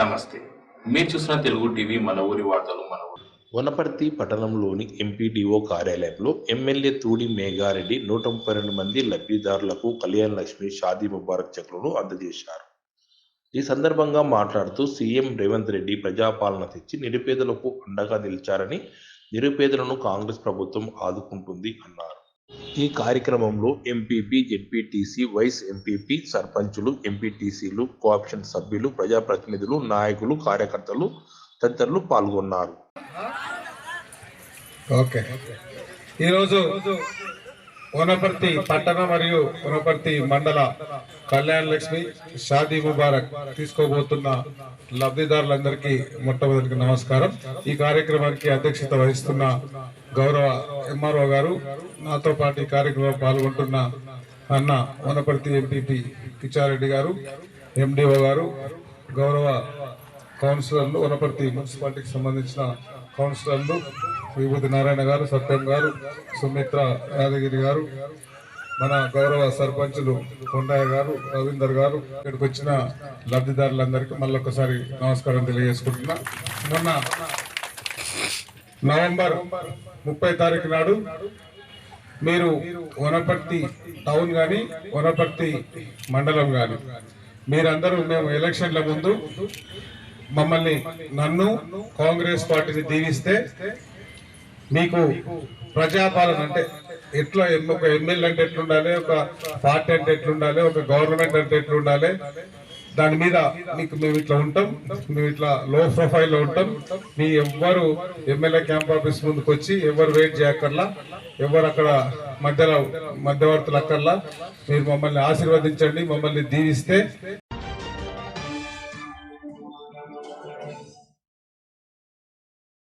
నమస్తే. మీరు చూసిన తెలుగు టీవీ మన ఊరి వార్తలు మన వనపర్తి పట్టణంలోని ఎంపీడీఓ కార్యాలయంలో ఎమ్మెల్యే తూడి మేఘారెడ్డి నూట ముప్పై రెండు మంది లబ్ధిదారులకు కళ్యాణ్ లక్ష్మి షాదీ ముబారక్ చెక్లను అందజేశారు. ఈ సందర్భంగా మాట్లాడుతూ సీఎం రేవంత్ రెడ్డి ప్రజాపాలన తెచ్చి నిరుపేదలకు అండగా నిలిచారని నిరుపేదలను కాంగ్రెస్ ప్రభుత్వం ఆదుకుంటుంది అన్నారు. ఈ కార్యక్రమంలో ఎంపీపీ జెడ్పీటీసీ వైస్ ఎంపీపీ సర్పంచులు ఎంపీటీసీలు కోఆప్షన్ సభ్యులు ప్రజాప్రతినిధులు నాయకులు కార్యకర్తలు తదితరులు పాల్గొన్నారు. ఓకే. ఈరోజు వనపర్తి పట్టణ మరియు వనపర్తి మండల కళ్యాణ లక్ష్మి షాదీ ముబారక్ తీసుకోబోతున్న లబ్ధిదారులందరికీ మొట్టమొదటి నమస్కారం. ఈ కార్యక్రమానికి అధ్యక్షత వహిస్తున్న గౌరవ ఎంఆర్ఓ గారు నాతో పాటు ఈ కార్యక్రమంలో పాల్గొంటున్న అన్న వనపర్తి ఎంపీపీ కిచ్చారెడ్డి గారు ఎండిఓ గారు గౌరవ కౌన్సిలర్లు వనపర్తి మున్సిపాలిటీకి సంబంధించిన కౌన్సిలర్లు విభూతి నారాయణ గారు సత్యం గారు సుమిత్ర యాదగిరి గారు మన గౌరవ సర్పంచులు కొండయ్య గారు రవీందర్ గారు ఇక్కడికి వచ్చిన లబ్ధిదారులందరికీ మళ్ళొకసారి నమస్కారం తెలియజేసుకుంటున్నా. మొన్న నవంబర్ ముప్పై తారీఖు నాడు మీరు వనపర్తి టౌన్ కానీ వనపర్తి మండలం కానీ మీరందరూ మేము ఎలక్షన్ల ముందు మమ్మల్ని నన్ను కాంగ్రెస్ పార్టీని దీవిస్తే మీకు ప్రజాపాలన అంటే ఎట్లా ఒక ఎమ్మెల్యే అంటే ఎట్లుండాలి ఒక పార్టీ అంటే ఎట్లుండాలి ఒక గవర్నమెంట్ అంటే ఎట్లుండాలి దాని మీద మీకు మేము ఇట్లా ఉంటాం. మేము ఇట్లా లో ప్రొఫైల్లో ఉంటాం. మీ ఎవ్వరు ఎమ్మెల్యే క్యాంప్ ఆఫీస్ ముందుకు వచ్చి ఎవరు వెయిట్ చేయక్కర్లా ఎవరు అక్కడ మధ్యలో మధ్యవర్తులు అక్కర్లా. మీరు మమ్మల్ని ఆశీర్వదించండి మమ్మల్ని దీవిస్తే